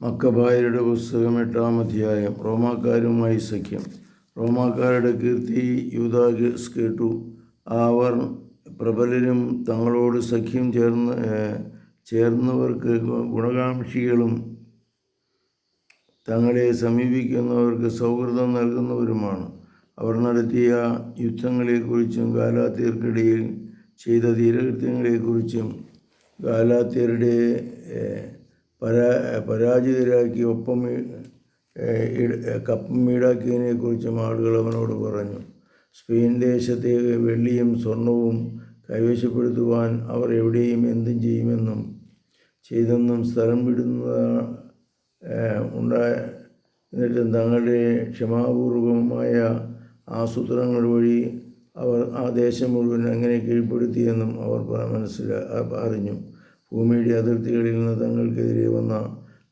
മക്കബായരുടെ പുസ്തകം എട്ടാം അധ്യായം. റോമാക്കാരുമായി സഖ്യം. റോമാക്കാരുടെ കീർത്തി യുദാഗ് കേട്ടു. അവർ പ്രബലരും തങ്ങളോട് സഖ്യം ചേർന്ന് ചേർന്നവർക്ക് ഗുണകാംക്ഷികളും തങ്ങളെ സമീപിക്കുന്നവർക്ക് സൗഹൃദം നൽകുന്നവരുമാണ്. അവർ നടത്തിയ യുദ്ധങ്ങളെക്കുറിച്ചും ഗാലാത്തിയർക്കിടയിൽ ചെയ്ത ധീരകൃത്യങ്ങളെക്കുറിച്ചും ഗാലാത്യരുടെ ഏഹ്, പരാ പരാജിതരാക്കി ഒപ്പം കപ്പം ഈടാക്കിയതിനെക്കുറിച്ചും ആളുകൾ അവനോട് പറഞ്ഞു. സ്പെയിൻ ദേശത്തെ വെള്ളിയും സ്വർണവും കൈവശപ്പെടുത്തുവാൻ അവർ എവിടെയും എന്തും ചെയ്യുമെന്നും ചെയ്തെന്നും സ്ഥലം വിടുന്ന ഉണ്ടായ തങ്ങളുടെ ക്ഷമാപൂർവമായ ആസൂത്രങ്ങൾ വഴി അവർ ആ ദേശം മുഴുവൻ അങ്ങനെ കീഴ്പ്പെടുത്തിയെന്നും അവർ മനസ്സിലാ അറിഞ്ഞു. ഭൂമിയുടെ അതിർത്തികളിൽ നിന്ന് തങ്ങൾക്കെതിരെ വന്ന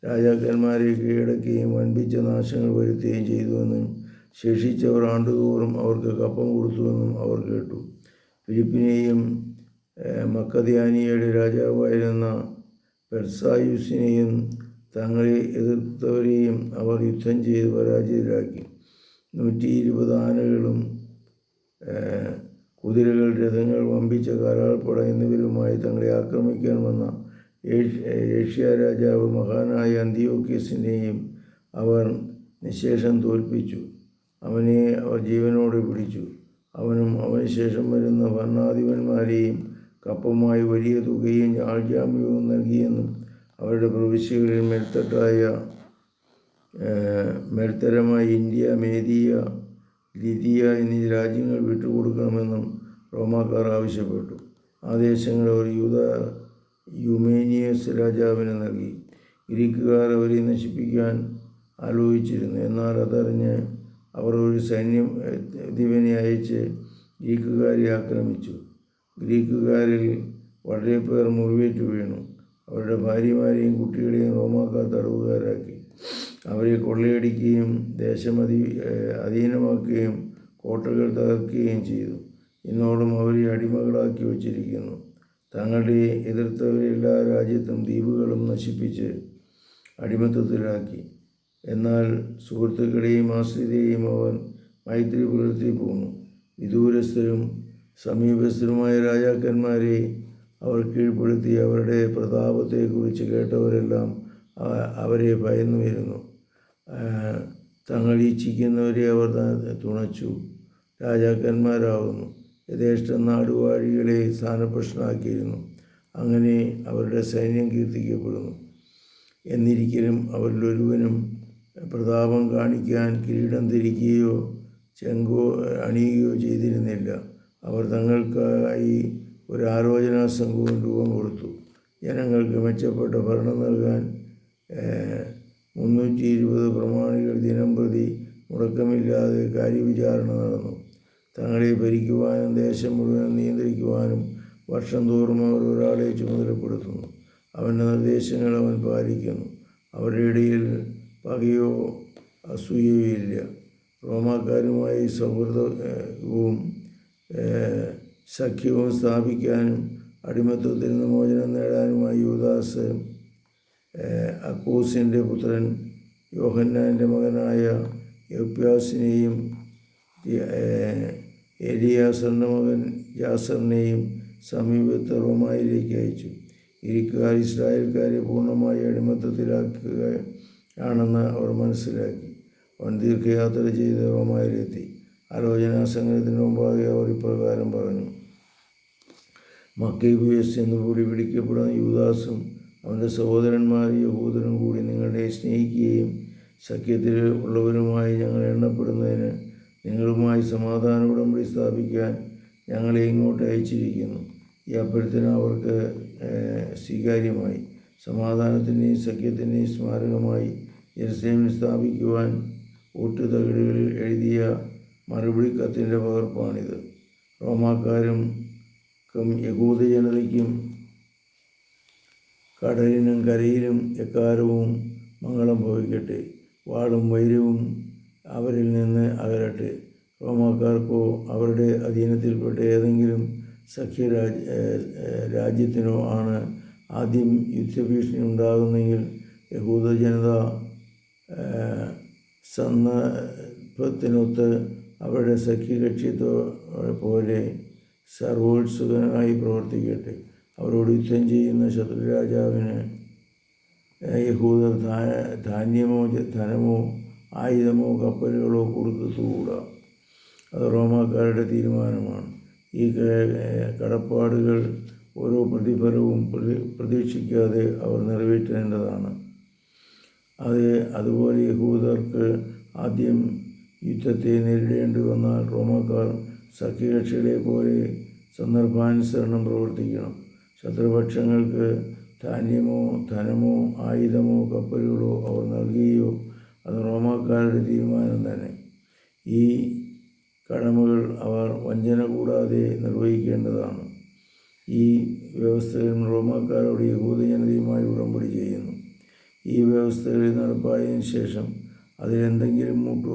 രാജാക്കന്മാരെ കീഴടക്കുകയും വൻപിച്ച നാശങ്ങൾ വരുത്തുകയും ചെയ്തുവെന്നും ശേഷിച്ചവർ ആണ്ടുതോറും അവർക്ക് കപ്പം കൊടുത്തുവെന്നും അവർ കേട്ടു. ഫിലിപ്പിനെയും മക്കതിയാനിയുടെ രാജാവായിരുന്ന പെർസായുസിനെയും തങ്ങളെ എതിർത്തവരെയും അവർ യുദ്ധം ചെയ്ത് പരാജയരാക്കി. നൂറ്റി ഇരുപത് ആനകളും കുതിരകൾ രഥങ്ങൾ വമ്പിച്ച കാലാൾപ്പട എന്നിവരുമായി തങ്ങളെ ആക്രമിക്കാൻ വന്ന ഏഷ്യ രാജാവ് മഹാനായ അന്തിയോക്യസിനെയും അവർ നിശേഷം തോൽപ്പിച്ചു. അവനെ അവർ ജീവനോടെ പിടിച്ചു. അവനും അവന് ശേഷം വരുന്ന ഭരണാധിപന്മാരെയും കപ്പമായി വലിയ തുകയും ആൾജാമ്യവും നൽകിയെന്നും അവരുടെ പ്രവിശ്യകളിൽ മേൽത്തട്ടായ മേൽത്തരമായ ഇന്ത്യ മേദിയ ലിതിയ എന്നീ രാജ്യങ്ങൾ വിട്ടുകൊടുക്കണമെന്നും റോമാക്കാർ ആവശ്യപ്പെട്ടു. ആ ദേശങ്ങൾ അവർ യൂത യുമേനിയസ് രാജാവിന് നൽകി. ഗ്രീക്കുകാർ അവരെ നശിപ്പിക്കാൻ ആലോചിച്ചിരുന്നു. എന്നാൽ അതറിഞ്ഞ് അവർ ഒരു സൈന്യം ദിവനെ അയച്ച് ഗ്രീക്കുകാരെ ആക്രമിച്ചു. ഗ്രീക്കുകാരിൽ വളരെ പേർ മുറിവേറ്റു വീണു. അവരുടെ ഭാര്യമാരെയും കുട്ടികളെയും റോമാക്കാർ തടവുകാരാക്കി. അവരെ കൊള്ളയടിക്കുകയും ദേശം അധീ അധീനമാക്കുകയും കോട്ടകൾ തകർക്കുകയും ചെയ്തു. ഇന്നോളം അവരെ അടിമകളാക്കി വച്ചിരിക്കുന്നു. തങ്ങളുടെ എതിർത്തവരെ എല്ലാ രാജ്യത്തും ദ്വീപുകളും നശിപ്പിച്ച് അടിമത്തത്തിലാക്കി. എന്നാൽ സുഹൃത്തുക്കളെയും ആശ്രിതരെയും അവൻ മൈത്രി പുലർത്തി പോന്നു. വിദൂരസ്ഥരും സമീപസ്ഥരുമായ രാജാക്കന്മാരെ അവർ കീഴ്പ്പെടുത്തി അവരുടെ പ്രതാപത്തെക്കുറിച്ച് കേട്ടവരെല്ലാം അവരെ ഭയന്നു വരുന്നു ഈച്ഛിക്കുന്നവരെ അവർ തുണച്ചു. രാജാക്കന്മാരാകുന്നു യഥേഷ്ടം നാടുവാഴികളെ സ്ഥാനപ്രശ്നമാക്കിയിരുന്നു അങ്ങനെ അവരുടെ സൈന്യം കീർത്തിക്കപ്പെടുന്നു. എന്നിരിക്കലും അവരിലൊരുവനും പ്രതാപം കാണിക്കാൻ കിരീടം ധരിക്കുകയോ ചെങ്കോ അണിയുകയോ ചെയ്തിരുന്നില്ല. അവർ തങ്ങൾക്കായി ഒരു ആലോചനാ സംഘവും രൂപം കൊടുത്തു. ജനങ്ങൾക്ക് മെച്ചപ്പെട്ട ഭരണം നൽകാൻ മുന്നൂറ്റി ഇരുപത് പ്രമാണികൾ ദിനം പ്രതി മുടക്കമില്ലാതെ കാര്യവിചാരണ നടന്നു. തങ്ങളെ ഭരിക്കുവാനും ദേശം മുഴുവൻ നിയന്ത്രിക്കുവാനും വർഷം തോറും അവർ ഒരാളെ ചുമതലപ്പെടുത്തുന്നു. അവന്റെ നിർദ്ദേശങ്ങൾ അവൻ പാലിക്കുന്നു. അവരുടെ ഇടയിൽ പകയോ അസൂയയോ ഇല്ല. റോമാക്കാരുമായി സൗഹൃദവും സഖ്യവും സ്ഥാപിക്കാനും അടിമത്വത്തിൽ നിന്ന് മോചനം നേടാനുമായി ഏഹ്, അക്കൂസിന്റെ പുത്രൻ യോഹന്നാന്റെ മകനായ യോപ്യാസിനെയും എലിയാസറിന്റെ മകൻ ജാസറിനെയും സമീപത്ത് റോമായിലേക്ക് അയച്ചു. ഇരിക്കാർ ഇസ്രായേൽക്കാരെ പൂർണമായി അടിമത്തത്തിലാക്കുക ആണെന്ന് അവർ മനസ്സിലാക്കി. അവൻ ദീർഘയാത്ര ചെയ്ത് റോമായിലെത്തി. ആലോചനാ സംഘത്തിന് മുമ്പാകെ അവർ ഇപ്രകാരം പറഞ്ഞു. മക്കൈ എന്ന് കൂടി പിടിക്കപ്പെടുന്ന യൂദാസും അവന്റെ സഹോദരന്മാർ യഹൂദരും കൂടി നിങ്ങളെ സ്നേഹിക്കുകയും സഖ്യത്തിൽ ഉള്ളവരുമായി ഞങ്ങൾ എണ്ണപ്പെടുന്നതിന് നിങ്ങളുമായി സമാധാന ഉടമ്പടി സ്ഥാപിക്കാൻ ഞങ്ങളെ ഇങ്ങോട്ട് അയച്ചിരിക്കുന്നു. ഈ അപ്പുറത്തിന് അവർക്ക് സ്വീകാര്യമായി. സമാധാനത്തിന്റെയും സഖ്യത്തിന്റെയും സ്മാരകമായി ജെറുസലേമിൽ സ്ഥാപിക്കുവാൻ ഊട്ടുതകിടുകളിൽ എഴുതിയ മറുപടി കത്തിന്റെ പകർപ്പാണിത്. റോമാക്കാരും യഹൂദ ജനതയ്ക്കും കടലിനും കരയിലും എക്കാലവും മംഗളം ഭവിക്കട്ടെ. വാളും വൈരവും അവരിൽ നിന്ന് അകലട്ടെ. റോമാക്കാർക്കോ അവരുടെ അധീനത്തിൽപ്പെട്ട ഏതെങ്കിലും ഏഹ് രാജ്യത്തിനോ ആണ് ആദ്യം യുദ്ധഭീഷണി ഉണ്ടാകുന്നെങ്കിൽ യഹൂദ ജനത സന്ദർഭത്തിനൊത്ത് അവരുടെ സഖ്യകക്ഷിത്വ പോലെ സർവോത്സുകനായി പ്രവർത്തിക്കട്ടെ. അവരോട് യുദ്ധം ചെയ്യുന്ന ശത്രുരാജാവിന് യഹൂദർ ധാന ധാന്യമോ ധനമോ ആയുധമോ കപ്പലുകളോ കൊടുത്തുകൂടാ അത് റോമാക്കാരുടെ തീരുമാനമാണ്. ഈ കടപ്പാടുകൾ ഓരോ പ്രതിഫലവും പ്രതി പ്രതീക്ഷിക്കാതെ അവർ നിറവേറ്റേണ്ടതാണ്. അത് അതുപോലെ യഹൂദർക്ക് ആദ്യം യുദ്ധത്തെ നേരിടേണ്ടി വന്നാൽ റോമാക്കാർ സഖ്യകക്ഷികളെ പോലെ സന്ദർഭാനുസരണം പ്രവർത്തിക്കണം. ശത്രുപക്ഷങ്ങൾക്ക് ധാന്യമോ ധനമോ ആയുധമോ കപ്പലുകളോ അവർ നൽകുകയോ അത് റോമാക്കാരുടെ തീരുമാനം തന്നെ. ഈ കടമകൾ അവർ വഞ്ചന കൂടാതെ നിർവഹിക്കേണ്ടതാണ്. ഈ വ്യവസ്ഥകൾ റോമാക്കാരോട് യഹൂദജനതയുമായി ഉടമ്പടി ചെയ്യുന്നു. ഈ വ്യവസ്ഥകളിൽ നടപ്പായതിനു ശേഷം അതിലെന്തെങ്കിലും മുട്ടു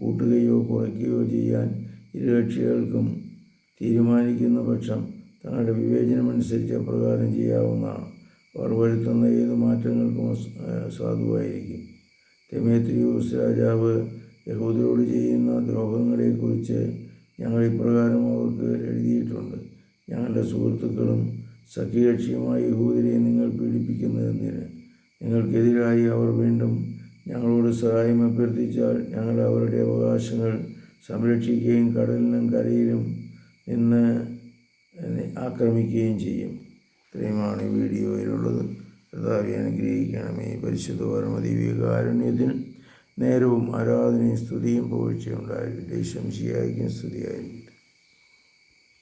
കൂട്ടുകയോ കുറയ്ക്കുകയോ ചെയ്യാൻ ഇരുകക്ഷികൾക്കും തീരുമാനിക്കുന്ന പക്ഷം തങ്ങളുടെ വിവേചനമനുസരിച്ച് അപ്രകാരം ചെയ്യാവുന്നതാണ്. അവർ വരുത്തുന്ന ഏത് മാറ്റങ്ങൾക്കും സാധുവായിരിക്കും. തെമേത്രിയൂസ് രാജാവ് യഹൂദരോട് ചെയ്യുന്ന ദ്രോഹങ്ങളെക്കുറിച്ച് ഞങ്ങൾ ഇപ്രകാരം അവർക്ക് എഴുതിയിട്ടുണ്ട്. ഞങ്ങളുടെ സുഹൃത്തുക്കളും സഖ്യകക്ഷിയുമായ യഹൂദരെ നിങ്ങൾ പീഡിപ്പിക്കുന്നതെന്തിന് നിങ്ങൾക്കെതിരായി അവർ വീണ്ടും ഞങ്ങളോട് സഹായം അഭ്യർത്ഥിച്ചാൽ ഞങ്ങൾ അവരുടെ അവകാശങ്ങൾ സംരക്ഷിക്കുകയും കടലിലും കരയിലും നിന്ന് ആക്രമിക്കുകയും ചെയ്യും. ഇത്രയുമാണ് വീഡിയോയിലുള്ളത്. കർത്താവെ അനുഗ്രഹിക്കണമേ. പരിശുദ്ധ പരമദീവികാരുണ്യത്തിന് നേരവും ആരാധനയും സ്തുതിയും പോഴ്ചയുണ്ടായിരിക്കും ദേശം ശരിയായിരിക്കും സ്തുതിയായിരിക്കും.